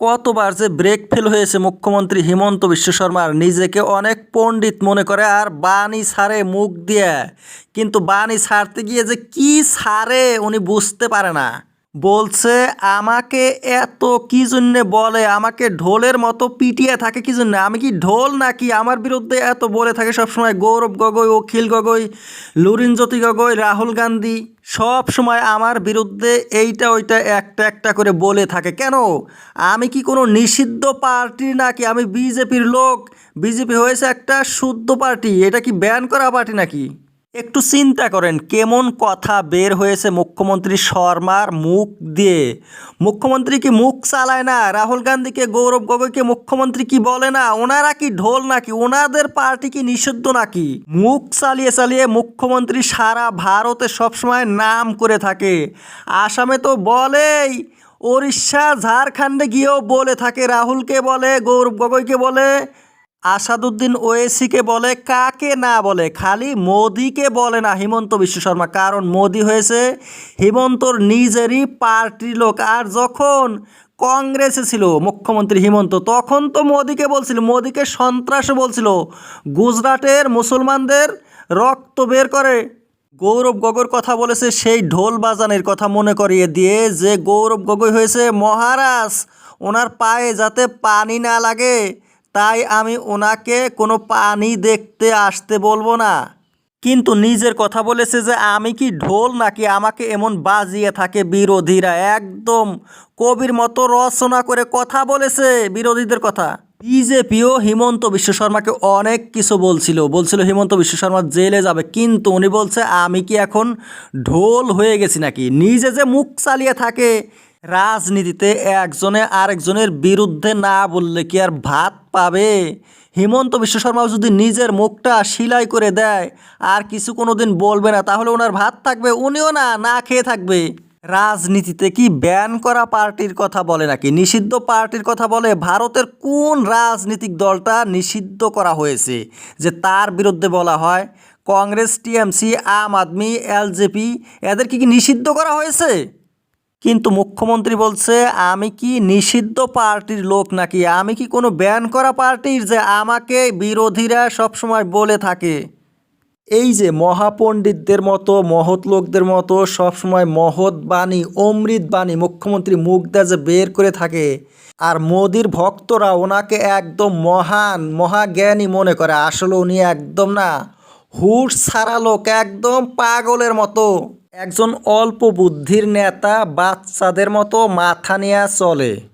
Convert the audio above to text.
কতবার যে brake fail হয়েছে মুখ্যমন্ত্রী হিমন্ত বিশ্ব শর্মার, নিজেকে অনেক পণ্ডিত মনে করে আর বাণী সারে মুখ দিয়ে। কিন্তু বাণী সারতে গিয়ে যে কি সারে, উনি বুঝতে পারে না। বলছে, আমাকে এত কি জন্যে বলে? আমাকে ঢোলের মতো পিটিয়ে থাকে কি জন্য? আমি কি ঢোল নাকি? আমার বিরুদ্ধে এত বলে থাকে সবসময় গৌরব গগৈ, অখিল গগৈ, লুরিনজ্যোতি গগৈ, রাহুল গান্ধী। সব সময় আমার বিরুদ্ধে এইটা, ওইটা, একটা একটা করে বলে থাকে। কেন? আমি কি কোনো নিষিদ্ধ পার্টি নাকি? আমি বিজেপির লোক। বিজেপি হয়েছে একটা শুদ্ধ পার্টি। এটা কি ব্যান করা পার্টি নাকি? একটু চিন্তা করেন, কেমন কথা বের হয়েছে মুখ্যমন্ত্রী শর্মার মুখ দিয়ে? মুখ্যমন্ত্রী কি মুখ চালায় না? রাহুল গান্ধীকে, গৌরব গগৈকে মুখ্যমন্ত্রী কি বলে না? ওনারা কি ঢোল নাকি? ওনাদের পার্টি কি নিষিদ্ধ নাকি? মুখ চালিয়ে চালিয়ে মুখ্যমন্ত্রী সারা ভারতে সবসময় নাম করে থাকে। আসামে তো বলেই উড়িষ্যা ঝাড়খণ্ডে গিয়েও বলে থাকে। রাহুলকে বলে, গৌরব গগৈকে বলে আসাদুদ্দিন ওয়েসিকে বলে, কাকে না বলে, খালি মোদিকে বলে না। হিমন্ত বিশ্ব শর্মা, কারণ মোদি হয়েছে হিমন্তর নিজেরই পার্টির লোক। আর যখন কংগ্রেসে ছিল মুখ্যমন্ত্রী হিমন্ত, তখন তো মোদিকে বলছিল, মোদিকে সন্ত্রাস বলছিল। গুজরাটের মুসলমানদের রক্ত বের করে। গৌরব গগৈর কথা বলেছে, সেই ঢোল বাজানের কথা মনে করিয়ে দিয়ে যে গৌরব গগৈ হয়েছে মহারাজ, ওনার পায়ে যাতে পানি না লাগে। তাই আমি ওনাকে কোনো পানি দেখতে আসতে বলব না। কিন্তু নিজের কথা বলেছে যে আমি কি ঢোল নাকি আমাকে এমন বাজিয়ে থাকে বিরোধীরা। একদম কবির মতো রচনা করে কথা বলেছে বিরোধীদের কথা। বিজেপিও হিমন্ত বিশ্ব শর্মাকে অনেক কিছু বলছিল। বলছিল হিমন্ত বিশ্ব শর্মা জেলে যাবে, কিন্তু উনি বলছে, আমি কি এখন ঢোল হয়ে গেছি নাকি? নিজে যে মুখ চালিয়ে থাকে রাজনীতিতে, একজনে আরেকজনের বিরুদ্ধে না বললে কি আর ভাত পাবে? হিমন্ত বিশ্ব শর্মাও যদি নিজের মুখটা সিলাই করে দেয়, আর কিছু কোনো দিন বলবে না, তাহলে ওনার ভাত থাকবে? উনিও না না খেয়ে থাকবে। রাজনীতিতে কি ব্যান করা পার্টির কথা বলে নাকি? নিষিদ্ধ পার্টির কথা বলে ভারতের কোন রাজনৈতিক দলটা নিষিদ্ধ করা হয়েছে? যে তার বিরুদ্ধে বলা হয় Congress, TMC, Aam Aadmi LJP এদেরকে কি নিষিদ্ধ করা হয়েছে? কিন্তু মুখ্যমন্ত্রী বলছে, আমি কি নিষিদ্ধ পার্টির লোক নাকি? আমি কি কোনো ব্যান করা পার্টির যে আমাকে বিরোধীরা সবসময় বলে থাকে? এই যে মহাপণ্ডিতদের মতো, মহৎ লোকদের মতো সবসময় মহৎ বাণী, অমৃত বাণী মুখ্যমন্ত্রী মুখ দিয়ে যে বের করে থাকে, আর মোদির ভক্তরা ওনাকে একদম মহান, মহাজ্ঞানী মনে করে। আসলে উনি একদম না, হুশ ছাড়া লোক, একদম পাগলের মতো। একজন অল্প বুদ্ধির নেতা, বাচ্চাদের মতো মাথা নিয়ে চলে।